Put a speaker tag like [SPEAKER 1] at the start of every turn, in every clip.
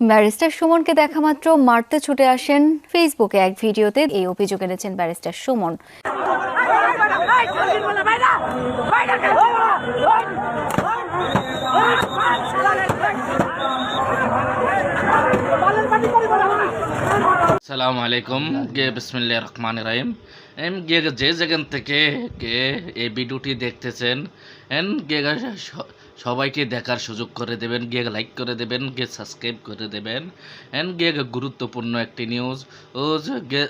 [SPEAKER 1] Barrister সুমনকে দেখা মাত্র মারতে ছুটে আসেন ফেসবুকে এক ভিডিওতে এই অভিযোগ এনেছেন ব্যারিস্টার সুমন
[SPEAKER 2] সালাম আলাইকুম। গে বিসমিল্লা রহমান রাহিম। এম, গে যে যেখান থেকে কে এই ভিডিওটি দেখতেছেন, এন, গে সবাইকে দেখার সুযোগ করে দেবেন, গে লাইক করে দেবেন, গে সাবস্ক্রাইব করে দেবেন। এন, গে গুরুত্বপূর্ণ একটি নিউজ ওজ গে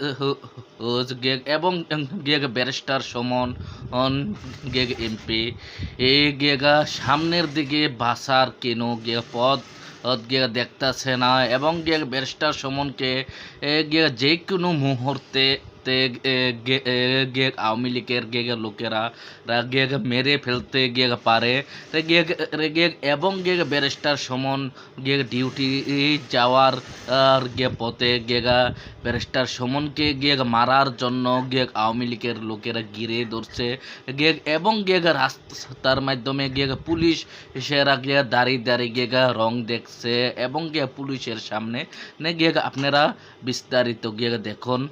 [SPEAKER 2] ও যে গে, এবং গে ব্যারিস্টার সমন, অন গে এমপি এই গেগা সামনের দিকে বাসার কেন গে পথ গিয়ে দেখতেছে না এবং গিয়ে ব্যারিস্টার সুমনকে গিয়ে যে কোনো মুহূর্তে তে, এ, গে- আওয়ামী লীগের গিয়ে লোকেরা গিয়ে মেরে ফেলতে গিয়ে পারে তে গিয়ে এবং গিয়ে ব্যারিস্টার সমন গিয়ে ডিউটি যাওয়ার গিয়ে পথে গিয়ে ব্যারিস্টার সমনকে গিয়ে মারার জন্য গিয়ে আওয়ামী লীগের লোকেরা ঘিরে ধরছে গিয়ে এবং গিয়ে রাস্তার মাধ্যমে গিয়ে পুলিশ সেরা গিয়ে দাঁড়িয়ে দাঁড়িয়ে গিয়ে রং দেখছে এবং গিয়ে পুলিশের সামনে নে আপনারা বিস্তারিত গিয়ে দেখুন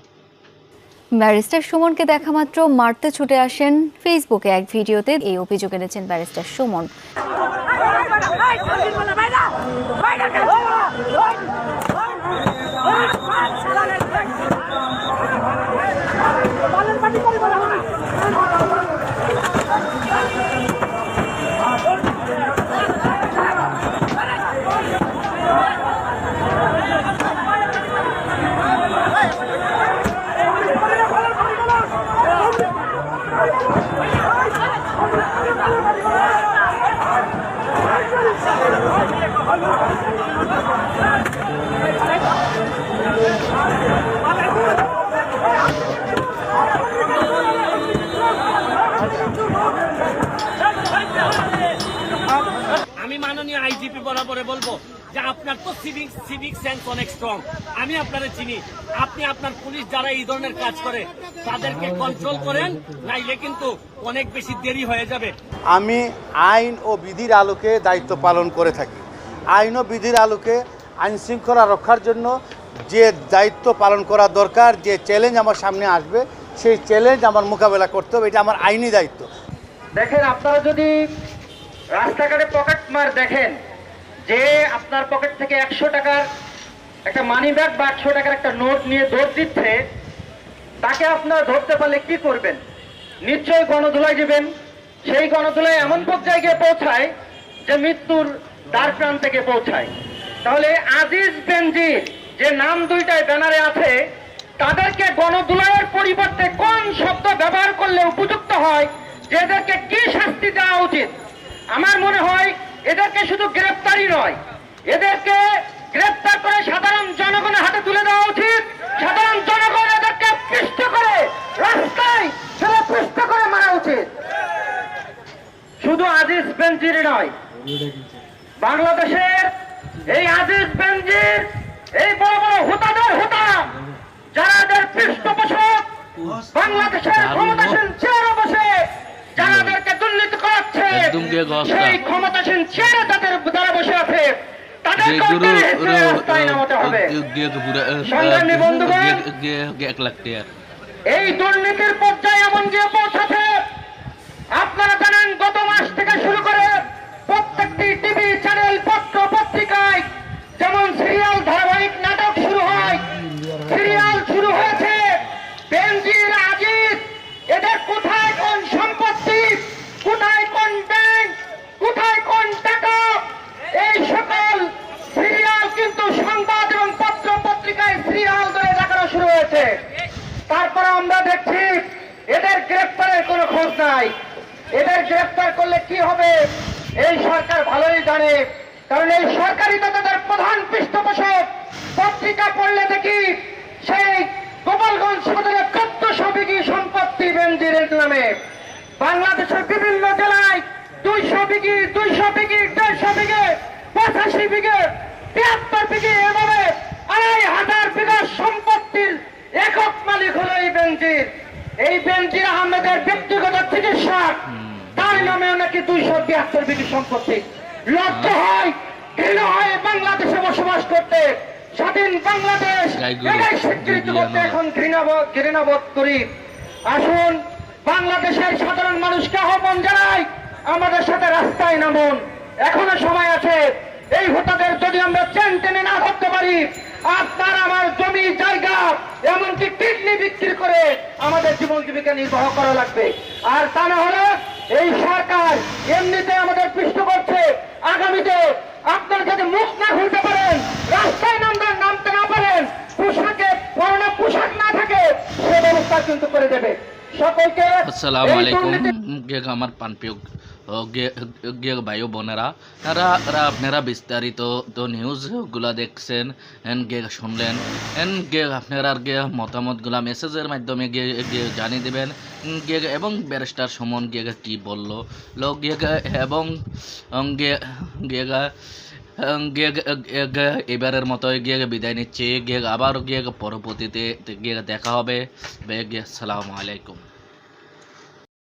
[SPEAKER 1] ব্যারিস্টার সুমনকে দেখা মাত্র মারতে ছুটে আসেন ফেসবুকে এক ভিডিওতে এই অভিযোগ এনেছেন ব্যারিস্টার সুমন
[SPEAKER 3] আমি মাননীয় আইজিপি বরাবরে বলব যে আপনার তো সিভিক সিভিক সেন্স অনেক স্ট্রং আমি আপনারে চিনি। আপনি আপনার পুলিশ যারা এই ধরনের কাজ করে তাদেরকে কন্ট্রোল করেন নাইলে কিন্তু অনেক বেশি দেরি হয়ে যাবে।
[SPEAKER 4] আমি আইন ও বিধির আলোকে দায়িত্ব পালন করে থাকি। আইন ও বিধির আলোকে আইন শৃঙ্খলা রক্ষার জন্য যে দায়িত্ব পালন করা দরকার যে চ্যালেঞ্জ আমার সামনে আসবে সেই চ্যালেঞ্জ আমার মোকাবেলা করতে হবে। এটা আমার আইনি দায়িত্ব।
[SPEAKER 5] দেখেন আপনারা যদি রাস্তাঘাটে পকেট মার দেখেন যে আপনার পকেট থেকে একশো টাকার একটা মানি ব্যাগ বা একশো টাকার একটা নোট নিয়ে দৌড় দিচ্ছে, তাকে আপনারা ধরতে পারলে কি করবেন? নিশ্চয়ই গণধুলাই দিবেন। সেই গণধুলাই এমন পর্যায়ে গিয়ে পৌঁছায় যে মৃত্যুর দ্বার প্রান্তে গিয়ে পৌঁছায়। তাহলে আজিজ বেনজির যে নাম দুইটায় ব্যানারে আছে, তাদেরকে গণধুলাইয়ের পরিবর্তে কোন শব্দ ব্যবহার করলে উপযুক্ত হয়? যে এদেরকে কি শাস্তি দেওয়া উচিত? আমার মনে হয় এদেরকে শুধু গ্রেপ্তারই নয় এদেরকে গ্রেপ্তার করে সাধারণ জনগণের হাতে তুলে দেওয়া উচিত। সাধারণ জনগণ এদেরকে পৃষ্ঠ করে রাস্তায় ছেলে পৃষ্ঠ করে মারা উচিত। শুধু আজিজ বেঞ্জির নয় বাংলাদেশের এই আজিজ বেঞ্জির এই বড় বড় হুতাদের হুতা যারা এদের পৃষ্ঠপোষক বাংলাদেশের ক্ষমতাসীন চেয়ারে বসে যারা এদেরকে দুর্নীতি করাচ্ছে
[SPEAKER 2] একদম গিয়ে গস্তা।
[SPEAKER 5] সেই ক্ষমতাসীন চেয়ারে তাদের বসে আছে
[SPEAKER 2] যে
[SPEAKER 5] এই দুর্নীতির পর্যায়ে এমন গিয়ে পৌঁছাছে আপনারা জানেন গত মাস থেকে শুরু করে প্রত্যেকটি টিভি চ্যানেল পত্র পত্রিকায় যেমন সিরিয়াল ধারাবাহিক নাটক শুরু হয় সিরিয়াল শুরু হয়েছে বেনজির আজিজ এদের কোথায় কোন সম্পত্তি কোথায় কোন ব্যাংক কোথায় কোন টাকা এই সকল সিরিয়াল কিন্তু সংবাদ এবং পত্র পত্রিকায় সিরিয়াল ধরে দেখানো শুরু হয়েছে তারপরে আমরা দেখছি এদের খোঁজ নাই এদের গ্রেফতার করলে কি হবে, এই সরকার ভালোই জানে। কারণ এই সরকারই তো তাদের প্রধান পৃষ্ঠপোষক। পত্রিকা পড়লে দেখি সেই গোপালগঞ্জ সদরে চোদ্দশো বিঘি সম্পত্তি বেঞ্জিরের নামে। বাংলাদেশের বিভিন্ন জেলায় দুইশো বিঘি দুইশো বিঘি, দেড়শো বিঘে, পঁচাশি বিঘে, তিয়াত্তর বিঘি এভাবে আড়াই হাজার বিঘা সম্পত্তির একক মালিক হলো এই বেঞ্জির এই বেঞ্জির আহমেদের ব্যক্তিগত চিকিৎসক। তার নামেও নাকি দুইশো তিয়াত্তর বিঘি সম্পত্তি। লজ্জা হয়। ঘৃণা হয় বাংলাদেশে বসবাস করতে। স্বাধীন বাংলাদেশ এটাই স্বীকৃতি করতে এখন ঘৃণাবোধ ঘৃণাবোধ করি। আসুন বাংলাদেশের সাধারণ মানুষকে আহ্বান জানাই আমাদের সাথে রাস্তায় নামুন। এখনও সময় আছে। এই ভোটাদের যদি আমরা চেন টেনে না ধরতে পারি আপনার আমার জমি জায়গা এমনকি কিডনি বিক্রি করে আমাদের জীবন জীবিকা নির্বাহ করা লাগবে। আর তা না হলে এই সরকার এমনিতে আমাদের পৃষ্ঠ করছে। আগামীতে আপনার যদি মুখ না খুলতে পারেন রাস্তায় নামতে নামতে না পারেন পোশাকে পরনে পোশাক না থাকে সে ব্যবস্থা কিন্তু করে দেবে। সকলকে
[SPEAKER 2] আসসালামু আলাইকুম। আমার পানপ্রিয় গে ভাই বোনেরা তারা তারা আপনারা বিস্তারিত তো নিউজগুলো দেখছেন এন গে শুনলেন এন গে আপনারা গে মতামতগুলো মেসেজের মাধ্যমে গে গে জানিয়ে দেবেন গে এবং ব্যারিস্টার সমন গে কি বলল লোক গে এবং গে গে উম, গে গে- গে এবারের মতো গিয়ে বিদায় নিচ্ছি গিয়ে আবার গিয়ে পরবর্তীতে গিয়ে দেখা হবে আসসালামু আলাইকুম।